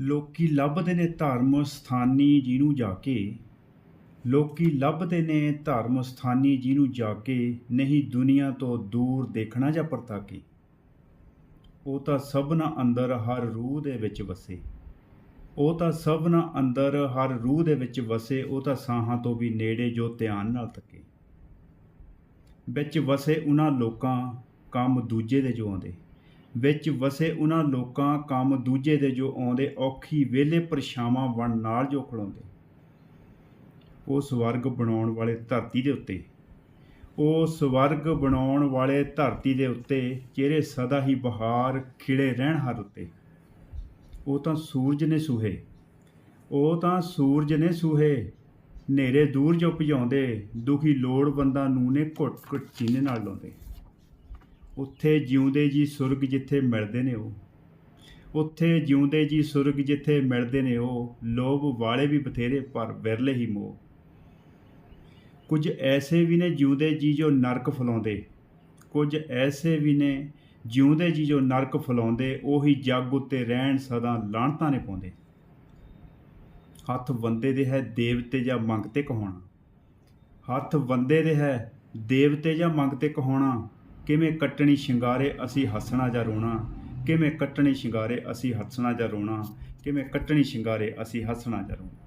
ਲੋਕੀ ਲੱਭਦੇ ਨੇ ਧਰਮ ਸਥਾਨੀ ਜਿਹਨੂੰ ਜਾ ਕੇ। ਲੋਕੀ ਲੱਭਦੇ ਨੇ ਧਰਮ ਸਥਾਨੀ ਜਿਹਨੂੰ ਜਾ ਕੇ, ਨਹੀਂ ਦੁਨੀਆ ਤੋਂ ਦੂਰ ਦੇਖਣਾ ਜਾਂ ਪਰਤਾ ਉਹ ਤਾਂ ਸਭਨਾ ਅੰਦਰ ਹਰ ਰੂਹ ਦੇ ਵਿੱਚ ਵਸੇ। ਉਹ ਤਾਂ ਸਭਨਾ ਅੰਦਰ ਹਰ ਰੂਹ ਦੇ ਵਿੱਚ ਵਸੇ, ਉਹ ਤਾਂ ਸਾਹਾਂ ਤੋਂ ਵੀ ਨੇੜੇ ਜੋ ਧਿਆਨ ਨਾਲ ਤੱਕੇ। ਵਿੱਚ ਵਸੇ ਉਹਨਾਂ ਲੋਕਾਂ, ਕੰਮ ਦੂਜੇ ਦੇ ਜੋ ਆਉਂਦੇ। ਵਿੱਚ ਵਸੇ ਉਹਨਾਂ ਲੋਕਾਂ ਕੰਮ ਦੂਜੇ ਦੇ ਜੋ ਆਉਂਦੇ ਔਖੀ ਵੇਲੇ ਪਰਛਾਵਾਂ ਵਣ ਨਾਲ ਜੋ ਖੜਾਉਂਦੇ ਉਹ ਸਵਰਗ ਬਣਾਉਣ ਵਾਲੇ ਧਰਤੀ ਦੇ ਉੱਤੇ। ਉਹ ਸਵਰਗ ਬਣਾਉਣ ਵਾਲੇ ਧਰਤੀ ਦੇ ਉੱਤੇ, ਚਿਹਰੇ ਸਦਾ ਹੀ ਬਹਾਰ ਖਿੜੇ ਰਹਿਣ ਹਰ ਉੱਤੇ। ਉਹ ਤਾਂ ਸੂਰਜ ਨੇ ਸੂਹੇ। ਉਹ ਤਾਂ ਸੂਰਜ ਨੇ ਸੂਹੇ। ਹਨੇਰੇ ਦੂਰ ਜੋ ਭਜਾਉਂਦੇ, ਦੁਖੀ ਲੋੜਵੰਦਾਂ ਨੂੰ ਨੇ ਘੁੱਟ ਘੁੱਟ ਚੀਨੇ ਨਾਲ ਲਾਉਂਦੇ। ਉੱਥੇ ਜਿਉਂਦੇ ਜੀ ਸੁਰਗ ਜਿੱਥੇ ਮਿਲਦੇ ਨੇ ਉਹ। ਉੱਥੇ ਜਿਉਂਦੇ ਜੀ ਸੁਰਗ ਜਿੱਥੇ ਮਿਲਦੇ ਨੇ ਉਹ, ਲੋਭ ਵਾਲੇ ਵੀ ਬਥੇਰੇ, ਪਰ ਵਿਰਲੇ ਹੀ ਮੋਹ। ਕੁਝ ਐਸੇ ਵੀ ਨੇ ਜਿਉਂਦੇ ਜੀ ਜੋ ਨਰਕ ਫਲਾਉਂਦੇ। ਕੁਝ ਐਸੇ ਵੀ ਨੇ ਜਿਉਂਦੇ ਜੀ ਜੋ ਨਰਕ ਫਲਾਉਂਦੇ, ਉਹੀ ਜੱਗ ਉੱਤੇ ਰਹਿਣ ਸਦਾ ਲਾਹਣਤਾਂ ਨੇ ਪਾਉਂਦੇ। ਹੱਥ ਬੰਦੇ ਦੇ ਹੈ ਦੇਵਤੇ ਜਾਂ ਮੰਗਤੇ ਕਹਾਉਣਾ। ਹੱਥ ਬੰਦੇ ਦੇ ਹੈ ਦੇਵਤੇ ਜਾਂ ਮੰਗਤੇ ਕਹਾਉਣਾ ਕਿਵੇਂ ਕੱਟਣੀ ਸ਼ਿੰਗਾਰੇ ਅਸੀਂ ਹੱਸਣਾ ਜਾਂ ਰੋਣਾ? ਕਿਵੇਂ ਕੱਟਣੀ ਸ਼ਿੰਗਾਰੇ ਅਸੀਂ ਹੱਸਣਾ ਜਾਂ ਰੋਣਾ? ਕਿਵੇਂ ਕੱਟਣੀ ਸ਼ਿੰਗਾਰੇ ਅਸੀਂ ਹੱਸਣਾ ਜਾਂ ਰੋਣਾ?